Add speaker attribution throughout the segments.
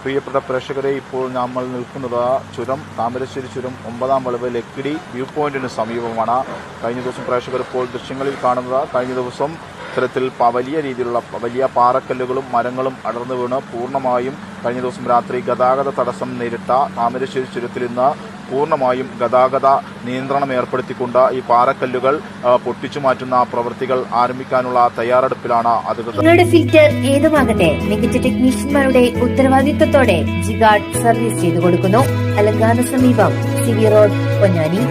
Speaker 1: പ്രിയപ്പെട്ട പ്രേക്ഷകരെ ഇപ്പോൾ നമ്മൾ നിൽക്കുന്നത് ചുരം താമരശ്ശേരി ചുരം ഒമ്പതാം വളവ് ലക്കിടി വ്യൂ പോയിന്റിന് സമീപമാണ്. കഴിഞ്ഞ ദിവസം പ്രേക്ഷകർ ഇപ്പോൾ ദൃശ്യങ്ങളിൽ കാണുന്നത് കഴിഞ്ഞ ദിവസം ഇത്തരത്തിൽ വലിയ രീതിയിലുള്ള വലിയ പാറക്കല്ലുകളും മരങ്ങളും അടർന്നു വീണ് പൂർണമായും കഴിഞ്ഞ ദിവസം രാത്രി ഗതാഗത തടസ്സം നേരിട്ട താമരശ്ശേരി ചുരത്തിൽ ഇന്ന് പൂർണമായും ഗതാഗത നിയന്ത്രണം ഏർപ്പെടുത്തിക്കൊണ്ട് ഈ പാറക്കല്ലുകൾ പൊട്ടിച്ചു മാറ്റുന്ന പ്രവൃത്തികൾ ആരംഭിക്കാനുള്ള തയ്യാറെടുപ്പിലാണ് അധികൃതർ
Speaker 2: നിങ്ങളുടെ ഫിൽറ്റർ ഏതുമാകട്ടെ മികച്ച ടെക്നീഷ്യന്മാരുടെ ഉത്തരവാദിത്വത്തോടെ ജിഗാർഡ് സർവീസ് ചെയ്തു കൊടുക്കുന്നു. അലങ്കാന സമീപം സിവി റോഡ് പൊന്നാനി.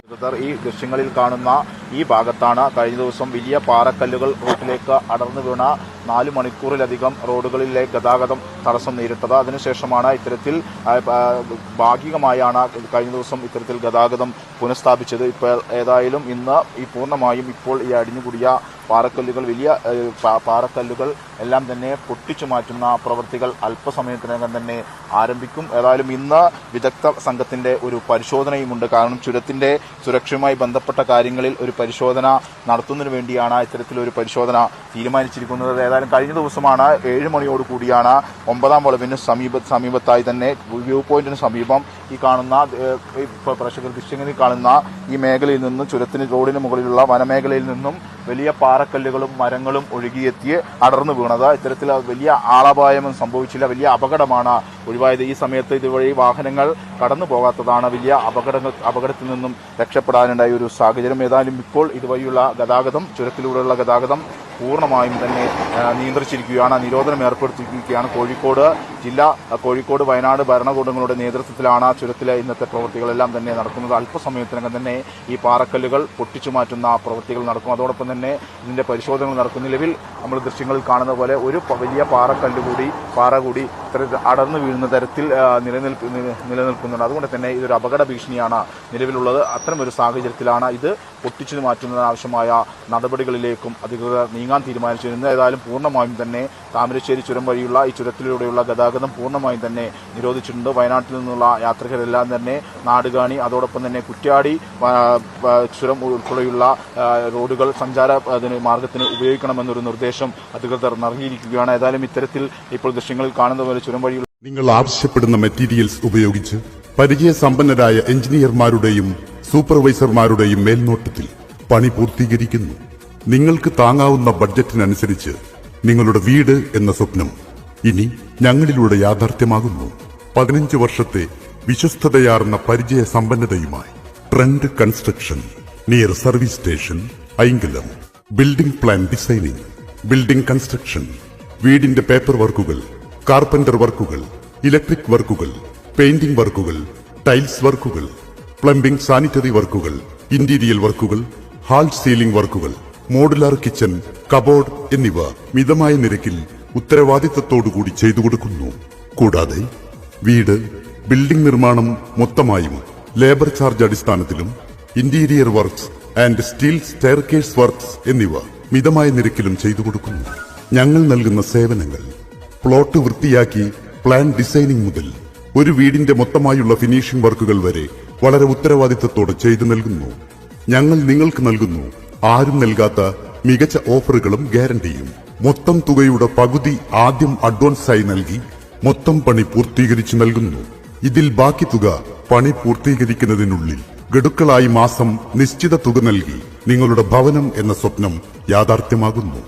Speaker 1: അധികൃതർ ഈ ദൃശ്യങ്ങളിൽ കാണുന്ന ഈ ഭാഗത്താണ് കഴിഞ്ഞ ദിവസം വലിയ പാറക്കല്ലുകൾ റോഡിലേക്ക് അടർന്നു വീണ നാല് മണിക്കൂറിലധികം റോഡുകളിലെ ഗതാഗതം തടസ്സം നേരിട്ടത്. അതിനുശേഷമാണ് ഇത്തരത്തിൽ ഭാഗികമായാണ് കഴിഞ്ഞ ദിവസം ഇത്തരത്തിൽ ഗതാഗതം പുനഃസ്ഥാപിച്ചത്. ഇപ്പോൾ ഏതായാലും ഇന്ന് ഈ പൂർണമായും ഇപ്പോൾ ഈ അടിഞ്ഞുകൂടിയ പാറക്കല്ലുകൾ വലിയ പാറക്കല്ലുകൾ എല്ലാം തന്നെ പൊട്ടിച്ചു മാറ്റുന്ന പ്രവൃത്തികൾ അല്പസമയത്തിനകം തന്നെ ആരംഭിക്കും. ഏതായാലും ഇന്ന് വിദഗ്ധ സംഘത്തിന്റെ ഒരു പരിശോധനയുമുണ്ട്. കാരണം ചുരത്തിന്റെ സുരക്ഷയുമായി ബന്ധപ്പെട്ട കാര്യങ്ങളിൽ ഒരു പരിശോധന നടത്തുന്നതിന് വേണ്ടിയാണ് ഇത്തരത്തിലൊരു പരിശോധന തീരുമാനിച്ചിരിക്കുന്നത്. ഏതായാലും കഴിഞ്ഞ ദിവസമാണ് ഏഴ് മണിയോട് കൂടിയാണ് ഒമ്പതാം വളവിന് സമീപ സമീപത്തായി തന്നെ വ്യൂ പോയിന്റിന് സമീപം ഈ കാണുന്ന പ്രേക്ഷകർ ദൃശ്യങ്ങളിൽ കാണുന്ന ഈ മേഖലയിൽ നിന്നും ചുരത്തിന് റോഡിന് മുകളിലുള്ള വനമേഖലയിൽ നിന്നും വലിയ പാറക്കല്ലുകളും മരങ്ങളും ഒഴുകിയെത്തി അടർന്നു വീണത്. ഇത്തരത്തിൽ വലിയ ആളപായമൊന്നും സംഭവിച്ചില്ല. വലിയ അപകടമാണ് ഒഴിവായത്. ഈ സമയത്ത് ഇതുവഴി വാഹനങ്ങൾ കടന്നു പോകാത്തതാണ് വലിയ അപകടങ്ങൾ അപകടത്തിൽ നിന്നും രക്ഷപ്പെടാനുണ്ടായ ഒരു സാഹചര്യം. ഏതായാലും ഇപ്പോൾ ഇതുവഴിയുള്ള ഗതാഗതം ചുരത്തിലൂടെയുള്ള ഗതാഗതം പൂർണമായും തന്നെ നിയന്ത്രിച്ചിരിക്കുകയാണ്. നിരോധനം ഏർപ്പെടുത്തിയിരിക്കുകയാണ് കോഴിക്കോട് ജില്ലാ. കോഴിക്കോട് വയനാട് ഭരണകൂടങ്ങളുടെ നേതൃത്വത്തിലാണ് ചുരത്തിലെ ഇന്നത്തെ പ്രവൃത്തികളെല്ലാം തന്നെ നടക്കുന്നത്. അല്പസമയത്തിനകം തന്നെ ഈ പാറക്കല്ലുകൾ പൊട്ടിച്ചു മാറ്റുന്ന പ്രവൃത്തികൾ നടക്കും. അതോടൊപ്പം തന്നെ ഇതിന്റെ പരിശോധനകൾ നടക്കും. നിലവിൽ നമ്മൾ ദൃശ്യങ്ങളിൽ കാണുന്ന പോലെ ഒരു വലിയ പാറക്കല്ല് കൂടി പാറ കൂടി ഇത്തരത്തിൽ അടർന്നു വീഴുന്ന തരത്തിൽ നിലനിൽപ്പ് നിലനിൽക്കുന്നുണ്ട്. അതുകൊണ്ട് തന്നെ ഇതൊരു അപകട ഭീഷണിയാണ് നിലവിലുള്ളത്. അത്തരമൊരു സാഹചര്യത്തിലാണ് ഇത് പൊട്ടിച്ചു മാറ്റുന്നതിന് ആവശ്യമായ നടപടികളിലേക്കും അധികൃതർ നീങ്ങാൻ തീരുമാനിച്ചു ഇന്ന് ഏതായാലും പൂർണമായും തന്നെ താമരശ്ശേരി ചുരം വഴിയുള്ള ഈ ചുരത്തിലൂടെയുള്ള ഗതാഗതം പൂർണമായും തന്നെ നിരോധിച്ചിട്ടുണ്ട്. വയനാട്ടിൽ നിന്നുള്ള യാത്രികരെല്ലാം തന്നെ നാടുകാണി അതോടൊപ്പം തന്നെ കുറ്റ്യാടി ചുരം ഉൾപ്പെടെയുള്ള റോഡുകൾ സഞ്ചാര മാർഗത്തിന് ഉപയോഗിക്കണമെന്നൊരു നിർദ്ദേശം അധികൃതർ നൽകിയിരിക്കുകയാണ്. ഏതായാലും ഇത്തരത്തിൽ ഇപ്പോൾ ദൃശ്യങ്ങളിൽ കാണുന്ന പോലെ ചുരം വഴിയുള്ള
Speaker 3: നിങ്ങൾ ആവശ്യപ്പെടുന്ന മെറ്റീരിയൽസ് ഉപയോഗിച്ച് പരിചയസമ്പന്നരായ എഞ്ചിനീയർമാരുടെയും സൂപ്പർവൈസർമാരുടെയും മേൽനോട്ടത്തിൽ പണി പൂർത്തീകരിക്കുന്നു. നിങ്ങൾക്ക് താങ്ങാവുന്ന ബഡ്ജറ്റിനനുസരിച്ച് നിങ്ങളുടെ വീട് എന്ന സ്വപ്നം ഇനി ഞങ്ങളിലൂടെ യാഥാർത്ഥ്യമാകുന്നു. പതിനഞ്ച് വർഷത്തെ വിശ്വസ്തതയാർന്ന പരിചയ സമ്പന്നതയുമായി. Trend construction near service station Ainkalam building plan designing building construction വീടിന്റെ പേപ്പർ വർക്കുകൾ കാർപ്പന്റർ വർക്കുകൾ ഇലക്ട്രിക് വർക്കുകൾ പെയിന്റിംഗ് വർക്കുകൾ ടൈൽസ് വർക്കുകൾ പ്ലംബിംഗ് സാനിറ്ററി വർക്കുകൾ ഇന്റീരിയൽ വർക്കുകൾ ഹാൾ സീലിംഗ് വർക്കുകൾ മോഡുലാർ കിച്ചൺ കബോർഡ് എന്നിവ മിതമായ നിരക്കിൽ ഉത്തരവാദിത്തത്തോടുകൂടി ചെയ്തു കൊടുക്കുന്നു കൂടാതെ വീട് ബിൽഡിംഗ് നിർമ്മാണം മൊത്തമായും ലേബർ ചാർജ് അടിസ്ഥാനത്തിലും interior works and steel staircase works എന്നിവ മിതമായ നിരക്കിലും ചെയ്തു കൊടുക്കുന്നു. ഞങ്ങൾ നൽകുന്ന സേവനങ്ങൾ പ്ലോട്ട് വൃത്തിയാക്കി പ്ലാൻ ഡിസൈനിംഗ് മുതൽ ഒരു വീടിന്റെ മൊത്തമായുള്ള ഫിനിഷിംഗ് വർക്കുകൾ വരെ വളരെ ഉത്തരവാദിത്തത്തോടെ ചെയ്തു നൽകുന്നു. ഞങ്ങൾ നിങ്ങൾക്ക് നൽകുന്നു ആരും നൽകാത്ത മികച്ച ഓഫറുകളും ഗ്യാരണ്ടിയും. മൊത്തം തുകയുടെ പകുതി ആദ്യം അഡ്വാൻസായി നൽകി മൊത്തം പണി പൂർത്തീകരിച്ചു നൽകുന്നു. ഇതിൽ ബാക്കി തുക പണി പൂർത്തീകരിക്കുന്നതിനുള്ളിൽ ഗഡുക്കളായി മാസം നിശ്ചിത തുക നൽകി നിങ്ങളുടെ ഭവനം എന്ന സ്വപ്നം യാഥാർത്ഥ്യമാകുന്നു.